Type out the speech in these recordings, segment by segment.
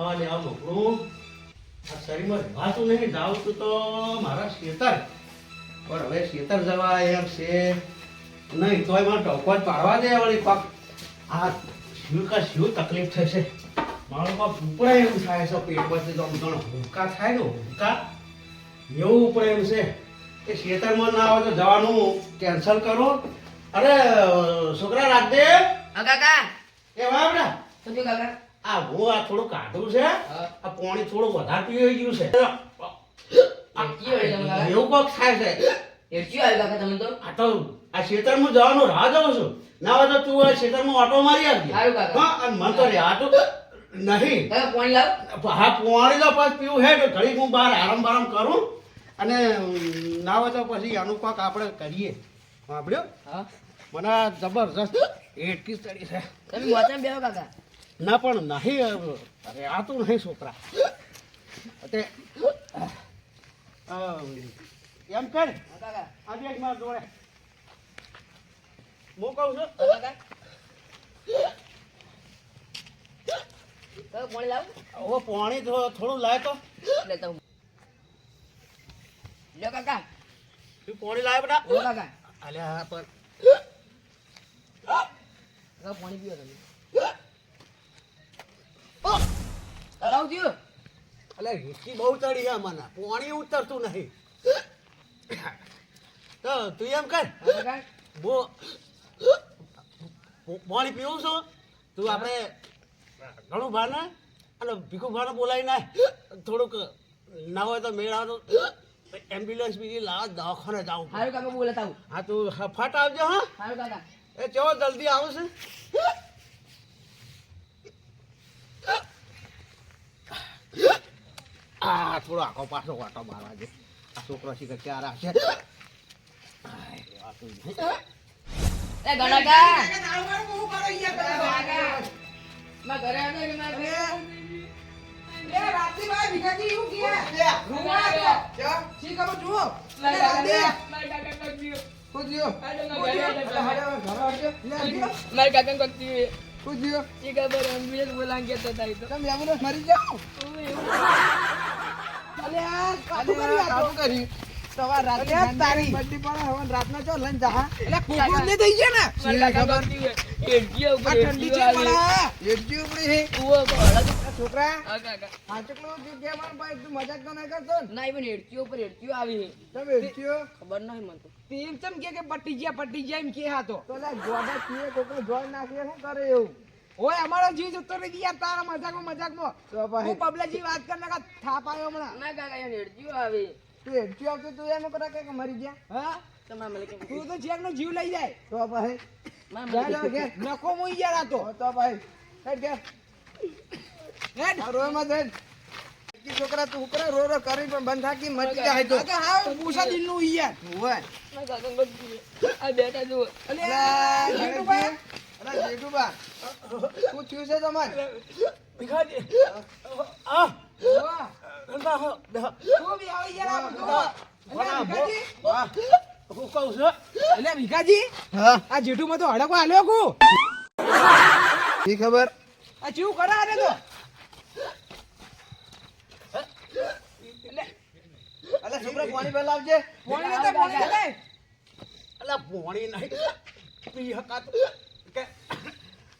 કોઈક આ મોકળું આ શરીરમાં રહેવાતું નહીં જાઉં તો મારા શેતર. પણ હવે શેતર જવા એમ છે. નહીં તોય મને ટોકો જ પાડવા દે વળી પાક આ શું કા શું તકલીફ થશે? મારું પાક ઉપડે એવું થાય છે પેટમાંથી તો જાણે હુંકા થાય ને હુંકા. એવું ઉપડે એમ છે કે શેતરમાં ના આવે તો જવાનું કેન્સલ કરો. અરે છોકરા રાખ દે. કાકા. એ વાવડા સમજો કાકા. આ હું આ થોડું કાઢું છે. આ પાણી થોડું વધારે પીવી ગયું છે. તમે એવું કોક થાય છે. એરચી આવી કાકા તમે તો? આ તો આ ખેતરમાં જવાનું રાહ જાઉં છું. ના હોય તો તું આ ખેતરમાં ઓટો મારી આવજે સારું કાકા. હા મન તો આટું નહીં. કાકા પાણી લાવ. હા પાણી તો પાછ પીવું હે તો ઘડી હું બહાર આરામ બારામ કરું. અને ના હોય તો પછી આનું કોક આપણે કરીએ. સાંભળ્યો હા. મને જબરજસ્ત એટકી ચડી છે. તમે મોચામાં બેહો કાકા. ના પણ નહીં અરે આ તો નહીં છોકરા. તે એમ કર. હા કાકા આ બેગ માર જોડે. હું કહું છું? પાણી લાવ. હવે પાણી થોડું લાય તો. લેતા હું લ્યો કાકા. તું પાણી લાય બેટા? કાકા. અલ્યા કાકા પાણી. પીવો તમે. થયું અલ્યા રીસી બહુ ચડી છે મને પાણી ઉતરતું નહીં. તો તું એમ કર. બો પાણી પીવું છું. તું આપણે ઘણું ભાને અને ભીખું ભાને બોલાવી નાય થોડુંક ના હોય તો મેળા તો. એમ્બ્યુલન્સ બીજી લાવ દવાખાને જાઉં. હારું કાકા બોલતા હા તું ફટ આવજો હા. હારું કાકા. એ ચેવો જલ્દી આવશે આ થોડો આખો પાછો વાટો મારવા દે. આ છોકરો શીખર ક્યારે આવશે આય, રહેવાતું નહીં. એ ગણાકા માં ઘરે આવ્યો કે માં ઘરે મારા કાકા કોક થયું એ ખબર ગયા તો મારા કાકા કોક થયું એડજીઓ ઉપર એડજીઓ આવી કૂવો પર છોકરા હા કાકા જે કે મારા ભાઈ તું મજાક તો નહીં કરતો ના? ઉપર એડજીઓ આવી તમે ખબર નહીં મને તેમ તે કે કે પટી ગયા પટી ગયા એમ કે હા તો. લે ગોડા કીએ કોકને જોઈ નાખીએ શું કરે એવું? ઓય અમારો જીવ જતો રહી ગયા તારા મજાકમાં મજાકમાં. તો ભાઈ હું પબલાજી વાત કર નાખા થાપ આવ્યો હમણાં. ના કાકા એને એડજીઓ આવે. તું હેડતી આવતો તું એમ કરા કે મરી ગયા? હા? તમારા મને તું તો જેક નો જીવ લઈ જાય. તો ભાઈ જા જા ઘેર. મુઈ ગયા રાતો. તો ભાઈ હેડ ઘેર. હેડ. રોય મત હેડ. ઈ છોકરા તું ઉકરા રો રો કરી પણ બંધ થાકી મરી જાય તો. હા પૂછા દિનનું યાર. હોય આ બેટા જો અલે જેઠુબા અરે જેઠુબા શું થયું છે તમારે? ભીખાજી આ હો દહ. તું હડકો હાલ્યો કુ. ખબર? આ ચીવું કરે આને તો. અલે. છોકરા પાણી પેલા આવજે. પાણી લેતે પાણી અલા પાણી નહીં. પી હકાતું.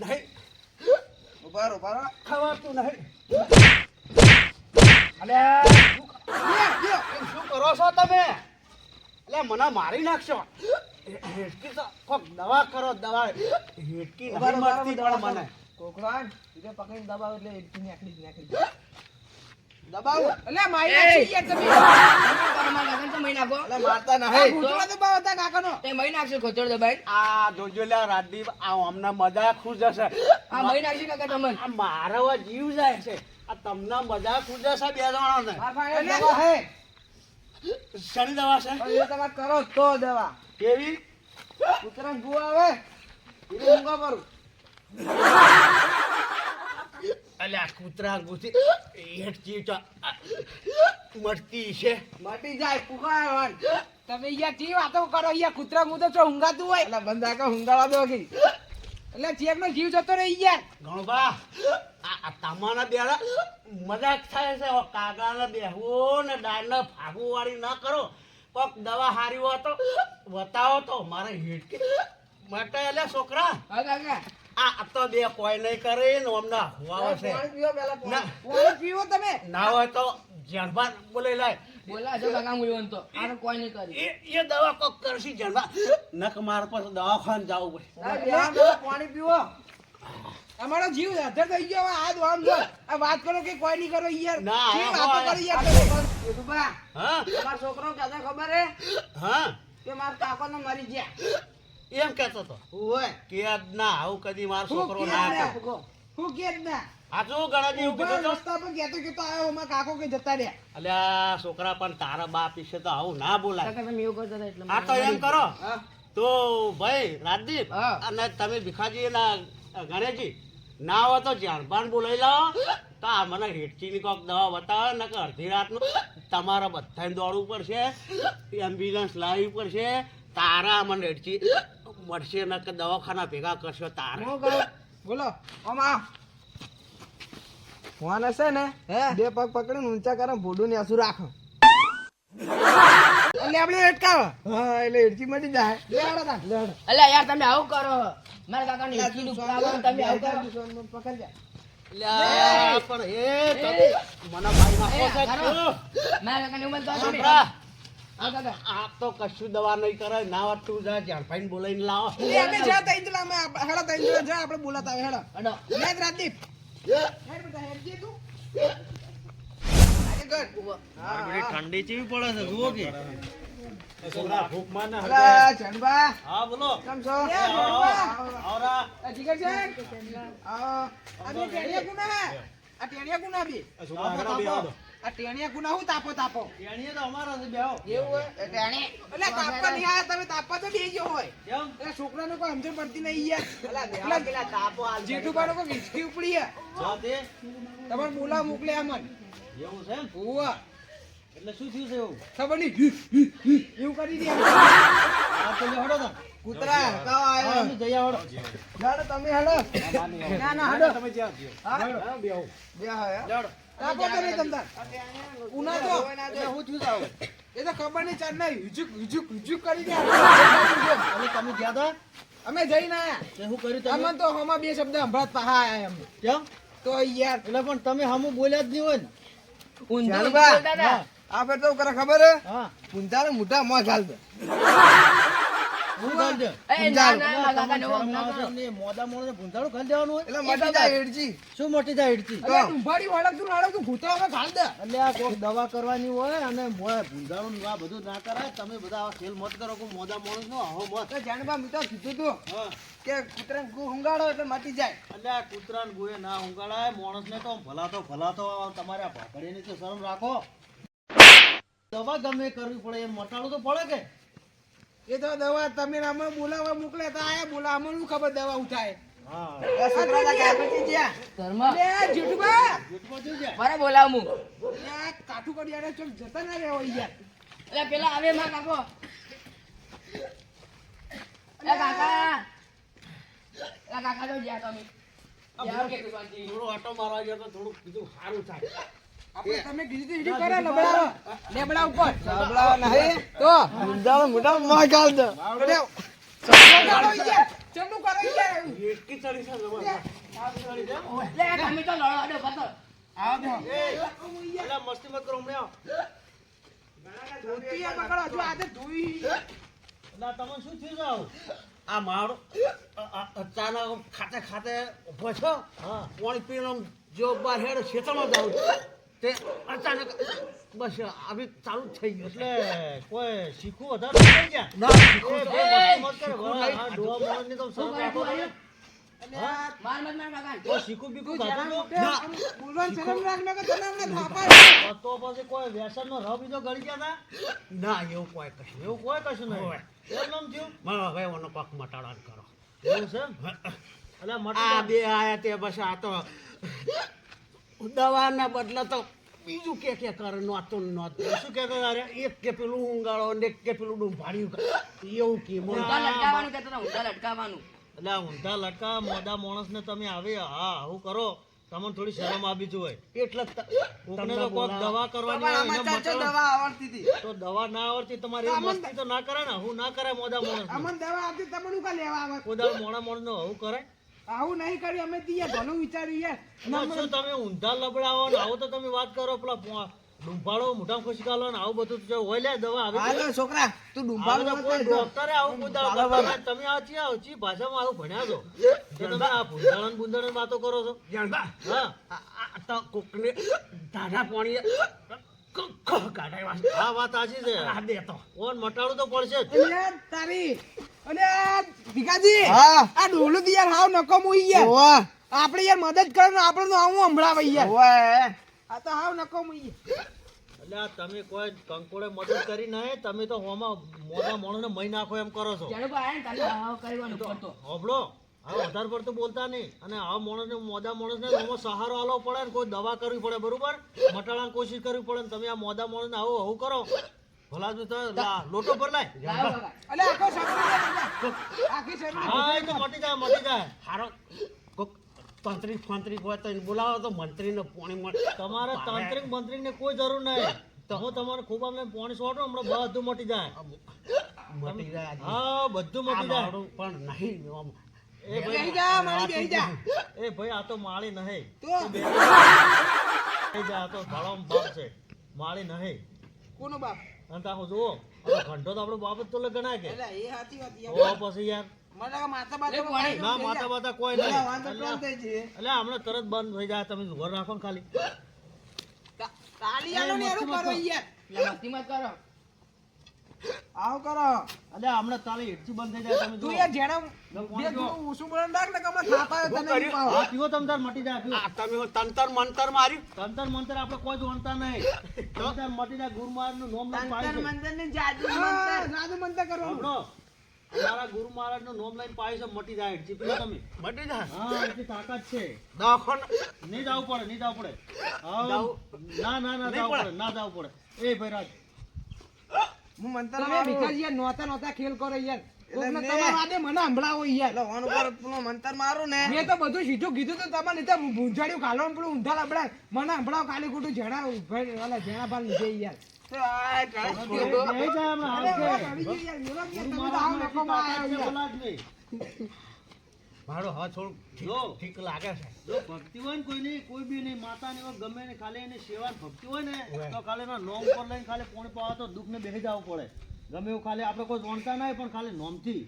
નહીં. ઊભા ઊભા ખવાતું નહીં. અલે શું કરો છો તમે? એટલે મને મારી નાખશો. હેટકી તો કોક દવા કરો દવા. હેટકી નહીં મળતી પણ મને. કોકરાન, પકડીને દબાવ એટલે હેટકી નાખી નાખી. દબાવો. એટલે અલ્યા મારી નાખી યાર તમે. કાકાને તો મહી નાખો અલે મારતા આ નહીં દબાવો તા કાકાનો. તે મહી નાખશે ખોચર દબાઈ આ જોજો લે રાજદીપ આ અમને મજા ખુશ જશે આ મહી નાખશે કાકા તમને. આ મારો જીવ જાય છે. આ તમને મજા ખુશ જશે બે જણાને. દવા હે. શની દવા છે? એ તમે કરો તો દવા. કેવી? કૂતરાને ગુ આવે. ઊંઘા ભરું અલ્યા કૂતરા ગુસી એક ચીજ મટતી છે. મટી જાય પુકાર તમે અહીંયા ચી વાતો કરો અહીંયા કૂતરા મું તો ઊંઘાતું હોય. એટલે બંધા કે હુંગાવા દો કે. એટલે ચેક નો જીવ જતો રહી યાર. ગણબા આ તમારા બેડા મજાક થાય છે. હવે ને બેહવું ને ફાગુ વાળી ના કરો. કોક દવા હારી હોય તો બતાવો તો. મારે હિટકી માટે એટલે છોકરા. હા કાકા. આ તો બે કોઈ નહીં કરે ને હમણાં હુવાવે છે પાણી પીવો ના. તમે? ના હોય તો જાનબાર બોલાઈ લાય બોલા જો કાકા હું તો. આને કોઈ નહીં કરી. એ એ દવા કોક કરશી જાનબાર નક મારે પાસે દવાખાને જવું પડે. ના, પાણી પીવો. અમારો જીવ અધર થઈ ગયો આ આમ જો આ વાત કરો કે કોઈ નહીં કરો યાર. ના, વાતો આ- યાર? યુતુબા, હા? તમારો છોકરો કહેતો ખબર હે? હા? કે મારા કાકાને મરી ગયા. એમ કેતો તો ઓય કેદ ના આવું કદી માર છોકરો ના? કરે હું કેદ ના. આ ગણાજી ઊભો તો? રસ્તા પર કહેતો કહેતો આવ્યો માં કાકો કે જતા રહ્યા. અલ્યા છોકરા પણ તારા બાપ વિશે તો આવું ના બોલાય. તમે એવું કરતા એટલે આ તો એમ કરો. તો ભાઈ રાજદીપ અને તમે ભીખાજી ના ગણેશજી ના હોય તો જાણબાન બોલાવી લાવો. તો આ મને હેઠચીની કોક દવા બતાવે ને કે અડધી રાતનું તમારે બધાને દોડવું પડશે એમ્બ્યુલન્સ લાવવી પડશે તારા મને હેઠચી મળશે ને કે દવાખાના ભેગા કરશો તારે. હું બોલો. ઓમા. ફોન હશે ને? બે પગ પકડીને ઊંચા કરે ભોડું ને આસુ રાખો. એટલે આપણે અટકાવ. હા એટલે હેડકી મટી જાય. બે હાડો તા. અલ્યા યાર તમે આવું કરો. મારા કાકા ને નું પ્રાબ્લેમ તમે આવું કરો. પકડ જા અલ્યા, પણ એ મને ભાઈ માં. મારા કાકા ને ઉમર તો આ તો કશું દવા નહીં કરે ના વાત જા જાણભાઈને બોલાવીને લાવો. એ અમે જા તઈ જલા અમે આપ- તઈ જલા જા આપણે બોલાતા આવે હેડો. હેડો યાદ રાજદીપ હેડ બેટા હેડ જે તું. ઠંડી ચીવી પડે છે જુઓ કે. છોકરા ભૂખ માર ના અલા ચંદબા હા બોલો. કેમ છો? આવરા. આ જીગર છે? આ આ બે. આ છોકરા આવો આ ટેણિયા કુના હું તાપો તાપો? ટેણીએ તો અમારો છે બેહો. એવું હોય? ટેણી એટલે તાપવા નહીં આયા તમે તાપવા તો બેહી હોય. કેમ? એટલે છોકરાને કોઈ સમજણ પડતી નહીં યાર. એટલે પેલા તાપો હાલ જીતુબાનો કોઈ વિસ્કી ઉપડી તે તમારે બોલા મોકલે અમન. એવું છે? ઓવા એટલે શું થયું છે એવું? ખબર નહીં. એવું કરી દે. આ તો લે હડો તા કૂતરા કાવ આયો જઈ આવડો. જાડો તમે હડો. ના ના હડો. તમે જ્યાં. હા. બે હા લેવડો. ઉના તો એ તો ખબર નહીં ચાર ના હુજુક હુજુક હુજુક કરી તમે ગયા તા? અમે જઈને આયા. કર્યું તમે? તો હમા બે શબ્દ સંભળાત પાહા આયા અમને કેમ? તો યાર. એટલે પણ તમે હમું બોલ્યા જ નહીં હોય ને. ચાલબા આ ફેર તો કરે ખબર હે? હા. પુંજાને મોઢા મોં દવા કરવાની હોય અને ભૂંધાણું ને આ બધું ના કરાય તમે બધા ખેલ મત કરો મોઢા માણસ નો હો મત? તો મિત્રો કીધું તું કે કૂતરાને ગુ હંગાડો એટલે મટી જાય. એટલે આ કૂતરાને ગુએ ના ઊંઘાડાય માણસ ને તો ભલાતો ભલાતો તમારે ભાખડીની તો શરમ રાખો. દવા ગમે કરવી પડે એમ મટાડું તો પડે કે? એ તો દવા તમે અમે બોલાવવા મોકલ્યા તો આયા બોલા અમે શું ખબર દવા ઉઠાય? કાકો. મારવા ગયો તો બીજું સારું થાય. તમે છે. મસ્તી મત કરો હમણાં ધોતી પકડો જો આજે ધોઈ. એટલે શું થયું છે આવું? આ મારો અચાનક ખાતે ખાતે ઊભો છો? પાણી પીને જો બાર હેડ ખેતરમાં જાઉં તે અચાનક બસ આવી ચાલુ જ થઈ ગયું એટલે કોઈ શીખવું વધારે થઈ ગયા. ના શીખવું મત કરે. બે આયા તે બસ આ તો દવાના બદલે તો બીજું કે કે કરે નોતું નોત. શું કે તારે એક કે પેલું ઊંગાળો ને એક કે પેલું ડુંભાડ્યું એવું કે ઊંધા લટકાવાનું કે હતા, ઊંધા લટકાવાનું? એટલે ઊંધા લટકા મોડા માણસને તમે આવે હા આવું કરો. તમને થોડી શરમ આપી જોઈએ એટલે તમને તો કોક દવા કરવાની હોય, દવા આવડતી હતી. તો દવા ના આવડતી તમારે મસ્તી તો ના કરે ને? હું ના કરે મોડા માણસ અમને દવા આવતી તમને કા લેવા આવે મોડા માણસ નો આવું કરે આવું નહીં કર્યું અમે તીએ ઘણું વિચાર્યું યાર. શું તમે ઊંધા લબડાવો ને આવું તો તમે વાત કરો પેલા ડુંફાળો મોઢા ખુશી કાલો ને આવું બધું જો હોય લે દવા આવે હાલો છોકરા તું ડુંભાળો તો કોઈ ડોક્ટરે આવું કોઈ દાડો તમે આ ચી આવ ચી ભાષામાં આવું ભણ્યા છો? કે તમે આ ભૂંડાળા ને વાતો કરો છો? હા. તો કોકને ધારા પાણી કાઢાય વાત. આ વાત આજી છે. આ દે તો. કોણ મટાડું તો પડશે. તારી અને આ ડોલું તો યાર હાવ નકમું ઈ યાર. આપણે યાર મદદ કરો ને આપણે તો આવું હંભળાવે યાર. આ તો હાવ નકો મુઈ એટલે તમે કોઈ કંકોડે મદદ કરી નહીં તમે તો હોમાં મોઢા મોણને મહી નાખો એમ કરો છો. જાણે ભાઈ આયા ને તારે હાવ વધારે પડતું. બોલતા નહીં. અને આ માણસને મોદા માણસને હોમાં સહારો આલવો પડે ને કોઈ દવા કરવી પડે બરોબર? મટાડવાની કોશિશ કરવી પડે ને તમે આ મોદા માણસને આવું આવું કરો. ભલા જો તો લોટો પર લાય અલે આખો શરીર આખી શરીર હા એ તો મટી જાય મટી જાય. હારો તાંત્રિક ફાંત્રિક હોય તો બોલાવો તો મંત્રીને પોણી મળે તમારે તાંત્રિક મંત્રી ને કોઈ જરૂર નહીં. હું તમારે ખૂબ અમે પોણી સોટો હમણાં બધું મટી જાય. મટી જાય. હા બધું મટી જાય. પણ નહીં આમ. એ ભાઈ જા માળી બેહી જા. એ ભાઈ આ તો માળી નહીં. તો? બેહી જા. તો ભળમ બાપ છે. માળી નહીં. કોનો બાપ? અને તાકો જુઓ હવે ઘંટો તો આપણો બાપ જ તો ગણાય કે એટલે એ સાચી વાત પછી યાર. ના માતા બાતા કોઈ એટલે નહીં હમણાં તરત બંધ થઈ જાય તમે ઘર રાખો ને ખાલી. તા- યાર. મસ્તી મત કરો. આવો કરો. અલે હમણાં તાલે હેઠથી બંધ થઈ જાય તમે તું યાર જેણા બે તું ઉસું બોલન રાખ ને કમા થાપા તને પાવો. હા પીવો તમે તાર મટી જાય પીવો. આ તમે તંતર મંતર મારી. તંતર મંતર આપણે કોઈ જોણતા નહીં. તંતર મટી જાય ગુરુ નું નોમ લઈને તંતર મંતર ને જાદુ મંતર. કરવાનું. સાંભળો, અમારા ગુરુ મહારાજનું નોમ લઈને પાડી છે મટી જાય હેઠથી પીવો તમે. મટી જાય? હા એટલી તાકાત છે. દવાખાને નહીં જવું પડે નહીં જવું પડે. હા, ના ના ના જવું પડે? પડે ના જવું પડે. એ ભાઈ રાજ. હું મંતર તમે ભીખાજી યાર નોતા નોતા ખેલ કરો યાર. કોકને મારું ને મેં તો બધું સીધું કીધું તો તમારે લીધે ભૂંજાડ્યું ખાલો ને પેલું ઊંધા લબડાય મને સંભળાવો ખાલી ખોટું જેણા ભાઈ ઓલા જેણા ભાલ લીધે યાર બેહી જાય હમણાં અરે હાથ વાહ, છે. આવી ગઈ યાર, મેલો કે ગુરુ તમે તો આવો મહારાજની નકોમાં એટલી આયા તાકાત છે, યાર. બોલા જ નહીં. મારો હા થોડું ઠીક લાગે છે જો ભક્તિ હોય ને કોઈની કોઈ બી નહીં માતા ને ગમે ને ખાલી એની સેવા ભક્તિ હોય ને તો ખાલી એના નોમ પર લઈને ખાલી પોણી પાવા તો દુઃખ ને બેસી જવું પડે ગમે એવું ખાલી આપણે કોઈ જાણતા નહીં પણ ખાલી નોમથી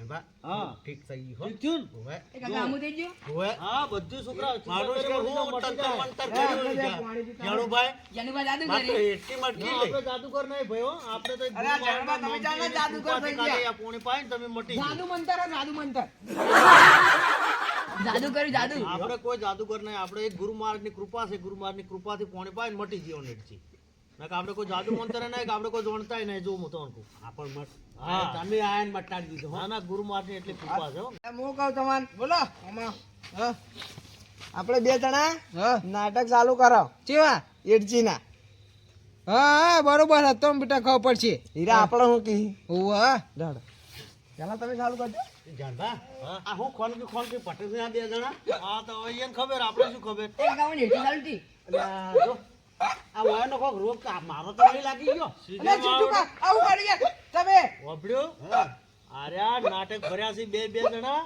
હા. ઠીક થઈ ગયું ઠીક થયું ને? હોવે. એ કાકા આમું થઈ ગયું હા બધું છોકરા મારું હું તંતર મંતર કર્યું બધા છે. પાણી પીતા જાણુભાઈ, જાનુભા જાદુ માત્ર કરી એટલી મટકી આપણે જાદુગર નહીં ભાઈ હો. આપણે તો અરે આ જાણવા તમે જાણો જાદુગર કૃપાથી થઈ ગયા. પોણી પાઈ ને તમે મટી જાઓ. જાદુ મંતર જાદુ મંતર જાદુ કર્યું જાદુ આપણે કોઈ જાદુગર નહીં આપણે એક ગુરુ મહારાજની કૃપા છે ગુરુ મહારાજની કૃપાથી પોણી પાય ને મટી જીવો નેટથી નકર આપણે કોઈ જાદુ મંત્ર નહીં કે આપણે કોઈ જાણતા નહીં જો હું તો કહું. આ પણ હા. તમે આયન ને દીધો હો. ના ગુરુ મારની એટલી કૃપા છે હું. કહું તમને? બોલો. આમાં હા. આપણે બે જણા નાટક ચાલુ કરો ચેવા એડજી ના હા હા બરોબર હતો બેટા ખબર પડશે. હીરા આપણે હું કી ઓવા ડાડ ચાલો તમે ચાલુ કરજો. આ હું ખોનકી પટેલ છે આ બે જણા? હા તો એને ખબર આપણે શું ખબર? જો, આ વાયનો કોક રોગ તો મારો તો નહીં લાગી ગયો. અલે ચીટુકા આવું કરી તમે વાપર્યું? અરે આ નાટક ભર્યા છે બે બે જણા.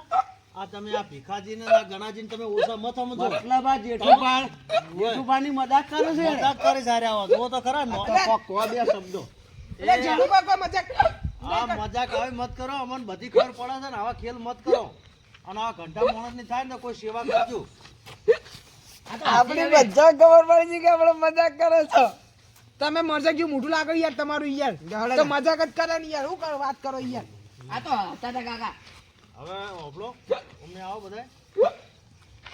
આ તમે આ ભીખાજી ને આ તમે ઓછા મત સમજો. મતલબ આ જેઠુભાઈ જેઠુભાઈની મજાક કરે છે. મજાક કરે છે અરે આવા. જો તો ખરા નો- કોક કહો બે શબ્દો. એટલે જાણું કોઈ મજાક? આ મજાક. હવે મત કરો અમને બધી ખબર પડે છે ને આવા ખેલ મત કરો. અને આ ઘંટા મોણસની થાય ને કોઈ સેવા કરજો. આપણી બધા ખબર પડી છે કે આપણે મજાક કરો છો. તમે મજા જેવું મોઢું લાગે યાર તમારું યાર. તો મજાક જ કરે ને યાર. શું કરો? વાત કરો યાર. આ તો હતા તા કાકા. હવે હોભળો અમને આવો બધા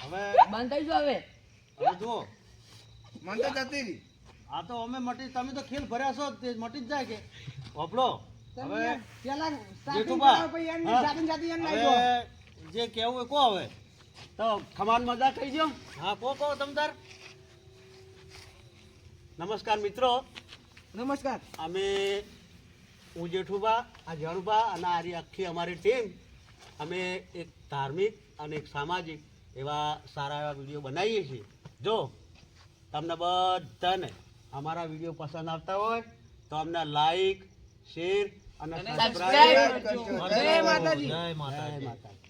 હવે બંધ થઈ જો હવે. હવે જુઓ. મન તો જતી રહી. આ તો અમે મટી તમે તો ખેલ ભર્યા છો તે મટી જ જાય કે. તમે હવે પેલા જેઠુબા, કરાવો પછી એની હા. જાતે જાતે એને લાગ્યો. જે કેવું એ કો હવે. તો ખમાન મજા કહી દો હા કો કો તમદાર નમસ્કાર મિત્રો. નમસ્કાર. અમે હું જેઠુબા આ જણુબા અને આરી આખી અમારી ટીમ અમે એક ધાર્મિક અને એક સામાજિક એવા સારા એવા વીડિયો બનાવીએ છીએ. જો તમને બધાને અમારા વીડિયો પસંદ આવતા હોય તો અમને લાઈક શેર અને સબસ્ક્રાઇબ જય માતાજી. જય માતાજી. માતા